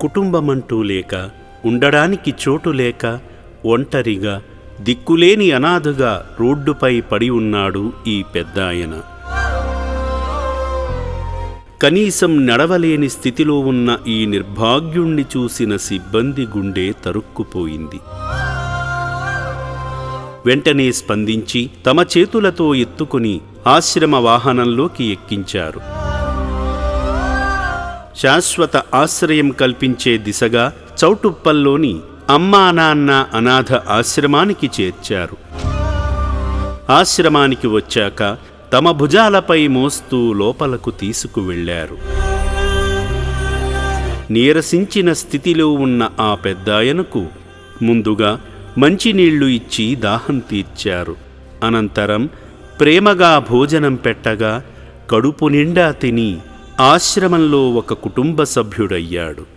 కుటుంబమంటూ లేక ఉండడానికి చోటు లేక ఒంటరిగా దిక్కులేని అనాథగా రోడ్డుపై పడి ఉన్నాడు ఈ పెద్దాయన. కనీసం నడవలేని స్థితిలో ఉన్న ఈ నిర్భాగ్యుణ్ణి చూసిన సిబ్బంది గుండె తరుక్కుపోయింది. వెంటనే స్పందించి తమ చేతులతో ఎత్తుకుని ఆశ్రమ వాహనంలోకి ఎక్కించారు. శాశ్వత ఆశ్రయం కల్పించే దిశగా చౌటుప్పల్లోని అమ్మా నాన్న అనాథ ఆశ్రమానికి చేర్చారు. ఆశ్రమానికి వచ్చాక తమ భుజాలపై మోస్తూ లోపలకు తీసుకువెళ్ళారు నీరసించిన స్థితిలో ఉన్న ఆ పెద్దాయనకు ముందుగా మంచినీళ్ళు ఇచ్చి దాహం తీర్చారు. అనంతరం ప్రేమగా భోజనం పెట్టగా కడుపు నిండా తిని ఆశ్రమంలో ఒక కుటుంబ సభ్యుడయ్యాడు.